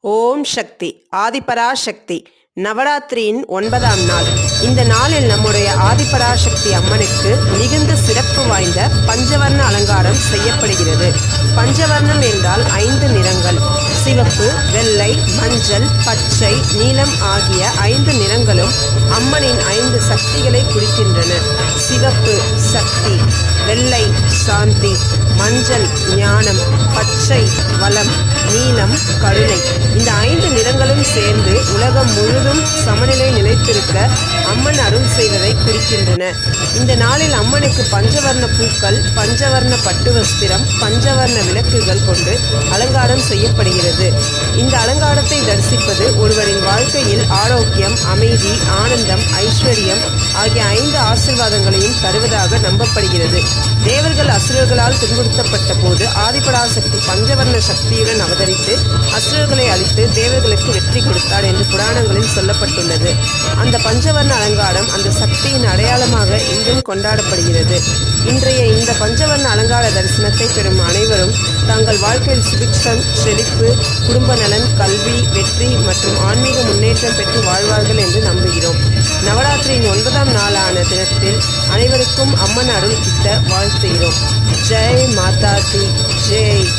ஓம் சக்தி ஆதிபராசக்தி நவராத்திரியின் ஒன்பதாம் நாள். இந்த நாளில் நம்முடைய ஆதிபராசக்தி அம்மனுக்கு மிகுந்த சிறப்பு வாய்ந்த பஞ்சவர்ண அலங்காரம் செய்யப்படுகிறது. பஞ்சவர்ணம் என்றால் ஐந்து நிறங்கள். சிவப்பு வெள்ளை மஞ்சள் பச்சை நீலம் ஆகிய ஐந்து நிறங்களும் அம்மனின் ஐந்து சக்திகளை குறிக்கின்றன. சிவப்பு சக்தி வெள்ளை சாந்தி மஞ்சள் ஞானம் பச்சை வளம் நீலம் கருணை. சேர்ந்து உலகம் முழுதும் சமநிலை நிலைத்திருக்க அம்மன் அருள் செய்வதை குறிக்கின்றன. இந்த நாளில் அம்மனுக்கு பஞ்சவர்ண பூக்கள் பஞ்சவர்ண பட்டு வஸ்திரம் பஞ்சவர்ண விளக்குகள் கொண்டு அலங்காரம் செய்யப்படுகிறது. இந்த அலங்காரத்தை தரிசிப்பது ஒருவரின் வாழ்க்கையில் ஆரோக்கியம் அமைதி ஆனந்தம் ஐஸ்வர்யம் ஆகிய ஐந்து ஆசீர்வாதங்களையும் தருவதாக நம்பப்படுகிறது. தேவர்கள் அசுரர்களால் துன்புறுத்தப்பட்ட போது ஆதிபராசக்தி பஞ்சவர்ண சக்தியுடன் அவதரித்து அசுரர்களை அழித்து தேவர்களுக்கு வெற்றி கொடுத்தார் என்று புராணங்களில் சொல்லப்பட்டுள்ளது. அந்த பஞ்சவர்ண அலங்காரம் அந்த சக்தியின் அடையாளமாக இன்றும் கொண்டாடப்படுகிறது. இன்றைய இந்த பஞ்சவர்ண அலங்கார தரிசனத்தை பெறும் அனைவரும் தங்கள் வாழ்க்கையில் சுபிக்ஷம் செழிப்பு குடும்ப நலன் கல்வி வெற்றி மற்றும் ஆன்மீக முன்னேற்றம் பெற்று வாழ்வார்கள் என்று நம்புகிறோம். நவ நவராத்திரியின் ஒன்பதாம் நாளான தினத்தில் அனைவருக்கும் அம்மன் அருள் கிட்ட வாழ்த்துகிறோம். ஜெய் மாதா தி ஜெய்.